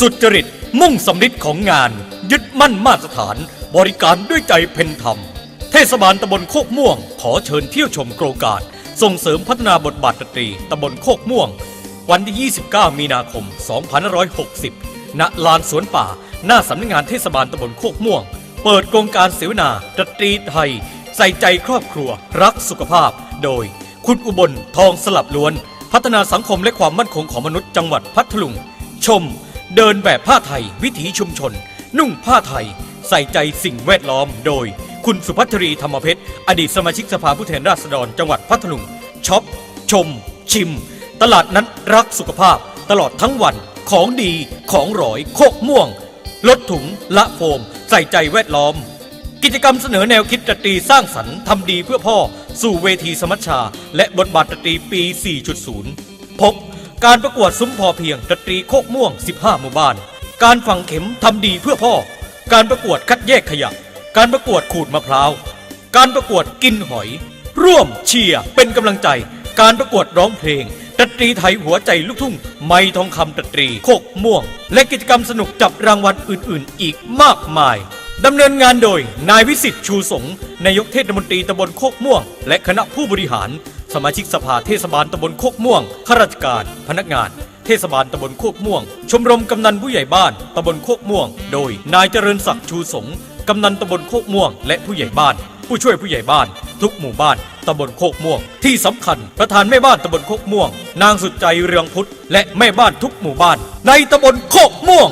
สุจริต มุ่งสำลิดของงาน ยึดมั่นมาตรฐาน บริการด้วยใจเพ็ญธรรม เทศบาลตำบลโคกม่วง ขอเชิญเที่ยวชมโครงการส่งเสริมพัฒนาบทบาทดนตรีตำบลโคกม่วง วันที่ 29 มีนาคม 2560 ณ ลานสวนป่า หน้าสำนักงานเทศบาลตำบลโคกม่วง เปิดโครงการเสวนาดนตรีไทย ใส่ใจครอบครัว รักสุขภาพ โดย คุณอุบล ทองสลับล้วน พัฒนาสังคมและความมั่นคงของมนุษย์จังหวัดพัทลุง ชม เดินแบบผ้าไทย วิถีชุมชน นุ่งผ้าไทย ใส่ใจสิ่งแวดล้อม โดย คุณสุพัชรีธรรมเพชรอดีตสมาชิกสภาผู้แทนราษฎรจังหวัดพัทลุงช็อป ชม ชิม ตลาดนัดรักสุขภาพ ตลอดทั้งวันของดีของร่อยโคกม่วง ลดถุงละโฟม ใส่ใจแวดล้อม กิจกรรมเสนอแนวคิดตรีสร้างสรรค์ทำดีเพื่อพ่อ สู่เวทีสมัชชา และบทบาทตรีปี 4.0 พบ การประกวดซุ้มพอเพียงดนตรีโคกม่วง 15 หมู่บ้าน การฝังเข็มทำดีเพื่อพ่อ การประกวดคัดแยกขยะ การประกวดขูดมะพร้าว การประกวดกินหอย ร่วมเชียร์เป็นกำลังใจ การประกวดร้องเพลงดนตรีไทยหัวใจลูกทุ่ง ไม่ทองคำดนตรีโคกม่วง และกิจกรรมสนุกจับรางวัลอื่นๆ อีกมากมายดำเนินงานโดยนายวิสิทธิ์ชูสงนายกเทศมนตรีตำบลโคกม่วง และคณะผู้บริหาร สมาชิกสภาเทศบาลตำบลโคกม่วงข้าราชการ พนักงาน เทศบาลตำบลโคกม่วง ชมรมกำนันผู้ใหญ่บ้านตำบลโคกม่วง โดยนายเจริญศักดิ์ชูสงกำนันตำบลโคกม่วง และผู้ใหญ่บ้าน ผู้ช่วยผู้ใหญ่บ้าน ทุกหมู่บ้านตำบลโคกม่วง ที่สำคัญประธานแม่บ้านตำบลโคกม่วง นางสุดใจเรืองพุทธและแม่บ้านทุกหมู่บ้าน ในตำบลโคกม่วง